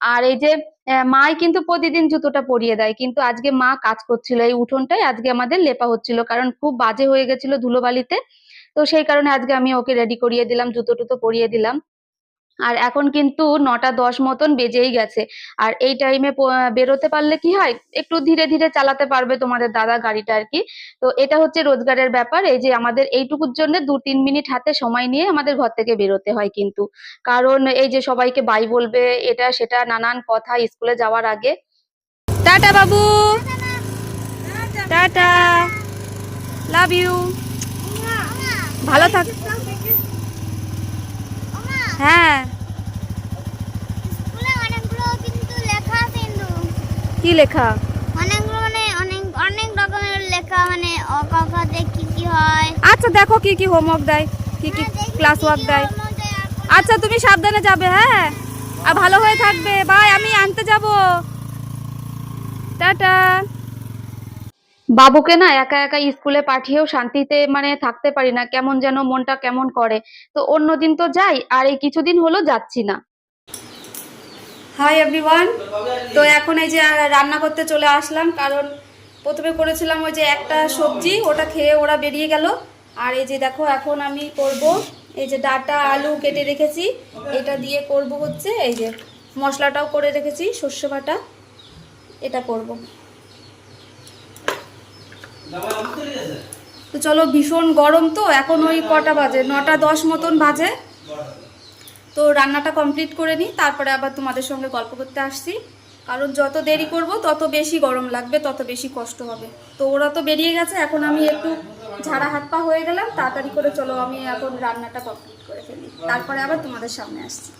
আর এই যে মাই কিন্তু প্রতিদিন জুতোটা পরিয়ে দেয়, কিন্তু আজকে মা কাজ করছিল এই উঠোনটাই, আজকে আমাদের লেপা হচ্ছিল, কারণ খুব বাজে হয়ে গেছিল ধুলোবালিতে, তো সেই কারণে আজকে আমি ওকে রেডি করিয়ে দিলাম, জুতো টুতো পরিয়ে দিলাম। আর এখন কিন্তু নটা দশ মতন বেজেই গেছে। আর এই টাইমে বেরোতে পারলে কি হয়? একটু ধীরে ধীরে চালাতে পারবে তোমাদের দাদা গাড়িটা আর কি। তো এটা হচ্ছে রোজগারের ব্যাপার। এই যে আমাদের এইটুকুর জন্য দু তিন মিনিট হাতে সময় নিয়ে আমাদের ঘর থেকে বেরোতে হয় কিন্তু। কারণ এই যে সবাইকে বাই বলবে, এটা সেটা নানান কথা স্কুলে যাওয়ার আগে। Tata Babu! Tata! Love you ভালো থাক হ্যাঁ। কি লেখা? অনেকগুলো মানে অনেক অনেক রকমের লেখা মানে অ ক কি কি হয়। আচ্ছা দেখো কি কি হোমওয়ার্ক দেয় কি কি হ্যাঁ, ক্লাস ওয়ার্ক দেয়। আচ্ছা তুমি সাবধানে যাবে হ্যাঁ? আর ভালো হয়ে থাকবে। বাই আমি আনতে যাব। টাটা। বাবুকে না একা একা স্কুলে পাঠিয়েও শান্তিতে মানে থাকতে পারি না, কেমন যেন মনটা কেমন করে। তো অন্যদিন তো যাই, আর এই কিছুদিন হলো যাচ্ছি না। হাই এভরিওয়ান তো এখন এই যে রান্না করতে চলে আসলাম, কারণ প্রথমে করেছিলাম ওই যে একটা সবজি, ওটা খেয়ে ওরা বেরিয়ে গেল। আর এই যে দেখো, এখন আমি করব এই যে ডাটা, আলু কেটে রেখেছি, এটা দিয়ে করব হচ্ছে এই যে মশলাটাও করে রেখেছি, সর্ষে বাটা, এটা করব। তো চলো ভীষণ গরম তো, এখন ওই কটা বাজে? নটা দশ মতন বাজে। তো রান্নাটা কমপ্লিট করে নিই, তারপরে আবার তোমাদের সঙ্গে গল্প করতে আসছি। কারণ যত দেরি করব, তত বেশি গরম লাগবে, তত বেশি কষ্ট হবে। তো ওরা তো বেরিয়ে গেছে, এখন আমি একটু ঝাড়া হাত পা হয়ে গেলাম, তাড়াতাড়ি করে চলো আমি এখন রান্নাটা কমপ্লিট করে ফেলি। তারপরে আবার তোমাদের সামনে আসছি।